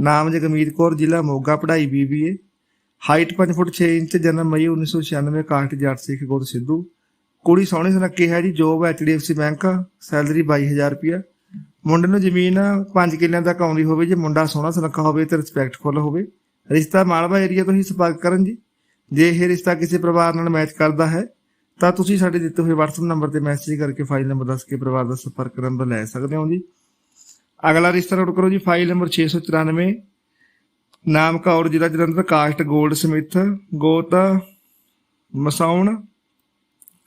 ਨਾਮ ਜਗਮੀਤ ਕੌਰ, ਜ਼ਿਲ੍ਹਾ ਮੋਗਾ, ਪੜ੍ਹਾਈ ਬੀਬੀਏ। ਹਾਈਟ 5 ਫੁੱਟ 6 ਇੰਚ, ਜਨਮ ਮਈ 1996 ਕਾਸਟ ਜੱਟ ਸਿੱਖ ਗੁਰ ਸਿੱਧੂ। ਕੁੜੀ ਸੋਹਣੀ ਸੁਨੱਖੀ ਹੈ ਜੀ, ਜੋਬ ਐਚਡੀਐਫਸੀ ਬੈਂਕ, ਸੈਲਰੀ 22000 ਰੁਪਿਆ ਮੁੰਡੇ ਨੂੰ ਜ਼ਮੀਨ 5 ਕਿੱਲਿਆਂ ਤੱਕ ਆਉਂਦੀ ਹੋਵੇ, ਜੇ ਮੁੰਡਾ ਸੋਹਣਾ ਸੁਨੱਖਾ ਹੋਵੇ ਤੇ ਰਿਸਪੈਕਟਫੁਲ ਹੋਵੇ। ਰਿਸ਼ਤਾ ਮਾਲਵਾ ਏਰੀਆ ਤੋਂ ਹੀ ਸੰਪਰਕ ਕਰਨ ਜੀ। ਜੇ ਇਹ ਰਿਸ਼ਤਾ ਕਿਸੇ ਪਰਿਵਾਰ ਨਾਲ ਮੈਚ ਕਰਦਾ ਹੈ, ਤਾਂ ਤੁਸੀਂ ਸਾਡੇ ਦਿੱਤੇ ਹੋਏ WhatsApp ਨੰਬਰ ਤੇ ਮੈਸੇਜ ਕਰਕੇ ਫਾਈਲ ਨੰਬਰ ਦੱਸ ਕੇ ਪਰਿਵਾਰ ਦਾ ਸੰਪਰਕ ਨੰਬਰ ਲੈ ਸਕਦੇ ਹੋ ਜੀ। ਅਗਲਾ ਰਿਸ਼ਤਾ ਨੋਟ ਕਰੋ ਜੀ ਫਾਈਲ ਨੰਬਰ 694 ਨਾਮ ਕੌਰ ਜ਼ਿਲ੍ਹਾ ਜਲੰਧਰ ਕਾਸਟ ਗੋਲਡ ਸਮਿਥ, ਗੋਤ, ਮਸਾਉਣ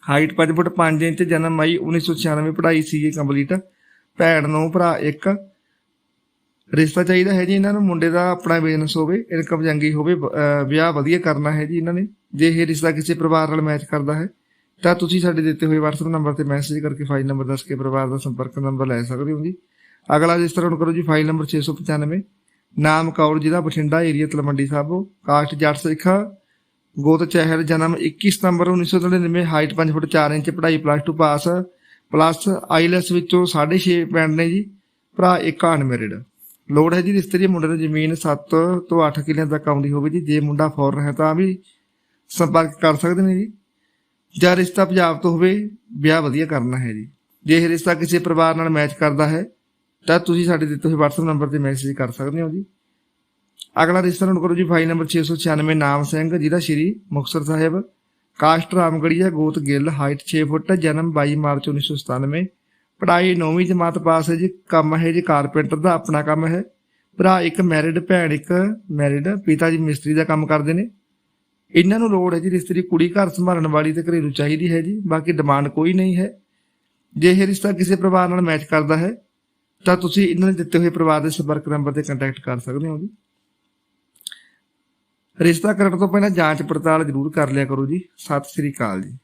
ਹਾਈਟ 5 ਫੁੱਟ 5 ਇੰਚ, ਜਨਮ ਮਈ 1996 ਪੜ੍ਹਾਈ ਸੀਗੀ ਕੰਪਲੀਟ ਭੈਣ ਨੂੰ, ਭਰਾ ਇੱਕ। ਰਿਸ਼ਤਾ ਚਾਹੀਦਾ ਹੈ ਜੀ ਇਹਨਾਂ ਨੂੰ, ਮੁੰਡੇ ਦਾ ਆਪਣਾ ਬਿਜ਼ਨਸ ਹੋਵੇ ਇਨਕਮ ਚੰਗੀ ਹੋਵੇ ਵਿਆਹ ਵਧੀਆ ਕਰਨਾ ਹੈ ਜੀ ਇਹਨਾਂ ਨੇ। ਜੇ ਇਹ ਰਿਸ਼ਤਾ ਕਿਸੇ ਪਰਿਵਾਰ ਨਾਲ ਮੈਚ ਕਰਦਾ ਹੈ, ਤਾਂ ਤੁਸੀਂ ਸਾਡੇ ਦਿੱਤੇ ਹੋਏ WhatsApp ਨੰਬਰ ਤੇ ਮੈਸੇਜ ਕਰਕੇ ਫਾਈਲ ਨੰਬਰ ਦੱਸ ਕੇ ਪਰਿਵਾਰ ਦਾ ਸੰਪਰਕ ਨੰਬਰ ਲੈ ਸਕਦੇ ਹੋ ਜੀ। ਅਗਲਾ ਰਜਿਸਟਰ ਕਰੋ ਜੀ ਫਾਈਲ ਨੰਬਰ 695 ਨਾਮ ਕੌਰ, ਜ਼ਿਲ੍ਹਾ ਬਠਿੰਡਾ, ਏਰੀਆ ਤਲਵੰਡੀ ਸਾਹਿਬ। ਕਾਸਟ ਜੱਟ ਸਿੱਖਾ। ਗੋਤ ਚਹਿਲ, ਜਨਮ 21 ਸਤੰਬਰ 1999 ਹਾਈਟ 5 ਫੁੱਟ 4 ਇੰਚ, ਪੜ੍ਹਾਈ ਪਲੱਸ 2 ਪਾਸ ਪਲੱਸ ਆਈਲੈਸ ਵਿੱਚੋਂ 6.5 ਬੈਂਡ ਨੇ ਜੀ। ਭਰਾ ਇੱਕ ਅਨਮੈਰਿਡ ਲੋੜ ਹੈ ਜੀ ਰਿਸ਼ਤੇ ਦੀ, ਮੁੰਡੇ ਦੀ ਜ਼ਮੀਨ 7 ਤੋਂ 8 ਕਿੱਲਿਆਂ ਤੱਕ ਆਉਂਦੀ ਹੋਵੇ ਜੀ। ਜੇ ਮੁੰਡਾ ਫੋਰਨ ਹੈ ਤਾਂ ਵੀ ਸੰਪਰਕ ਕਰ ਸਕਦੇ ਨੇ ਜੀ। ਜਾਂ ਰਿਸ਼ਤਾ ਪੰਜਾਬ ਤੋਂ ਹੋਵੇ, ਵਿਆਹ ਵਧੀਆ ਕਰਨਾ ਹੈ ਜੀ। ਜੇ ਇਹ ਰਿਸ਼ਤਾ ਕਿਸੇ ਪਰਿਵਾਰ ਨਾਲ ਮੈਚ ਕਰਦਾ ਹੈ ਤਾਂ ਤੁਸੀਂ ਸਾਡੇ ਦਿੱਤੇ ਹੋਏ WhatsApp ਨੰਬਰ ਤੇ ਮੈਸੇਜ ਕਰ ਸਕਦੇ ਹੋ ਜੀ। ਅਗਲਾ ਰਿਸ਼ਤਾ ਨੋਟ ਕਰੋ ਜੀ ਫਾਈਲ ਨੰਬਰ 696 ਨਾਮ ਸਿੰਘ ਜ਼ਿਲ੍ਹਾ ਸ਼੍ਰੀ ਮੁਕਤਸਰ ਸਾਹਿਬ। ਕਾਸਟ ਰਾਮਗੜੀਆ, ਗੋਤ ਗਿੱਲ ਹਾਈਟ 6 ਫੁੱਟ, ਜਨਮ 22 ਮਾਰਚ 1997 ਪੜ੍ਹਾਈ 9ਵੀਂ ਜਮਾਤ ਪਾਸ ਹੈ ਜੀ। ਕੰਮ ਹੈ ਜੀ ਕਾਰਪੈਂਟਰ ਦਾ ਆਪਣਾ ਕੰਮ ਹੈ। ਭਰਾ ਇੱਕ ਮੈਰਿਡ ਭੈਣ ਇੱਕ ਮੈਰਿਡ ਪਿਤਾ ਜੀ ਮਿਸਤਰੀ ਦਾ ਕੰਮ ਕਰਦੇ ਨੇ। ਇਹਨਾਂ ਨੂੰ ਲੋੜ ਹੈ ਜੀ ਰਿਸ਼ਤੇ ਕੁੜੀ ਘਰ ਸੰਭਾਲਣ ਵਾਲੀ ਤੇ ਘਰੇਲੂ ਚਾਹੀਦੀ ਹੈ ਜੀ। ਬਾਕੀ ਡਿਮਾਂਡ ਕੋਈ ਨਹੀਂ ਹੈ। ਜੇ ਇਹ ਰਿਸ਼ਤਾ ਕਿਸੇ ਪਰਿਵਾਰ ਨਾਲ ਮੈਚ ਕਰਦਾ ਹੈ ਤਾਂ ਤੁਸੀਂ ਇਹਨਾਂ ਨੇ ਦਿੱਤੇ ਹੋਏ ਪਰਿਵਾਰ ਦੇ ਸੰਪਰਕ ਨੰਬਰ ਤੇ ਕੰਟੈਕਟ ਕਰ ਸਕਦੇ ਹੋ ਜੀ। ਰਿਸ਼ਤਾ ਕਰਨ ਤੋਂ ਪਹਿਲਾਂ ਜਾਂਚ ਪੜਤਾਲ ਜ਼ਰੂਰ ਕਰ ਲਿਆ ਕਰੋ ਜੀ। ਸਤਿ ਸ੍ਰੀ ਅਕਾਲ ਜੀ।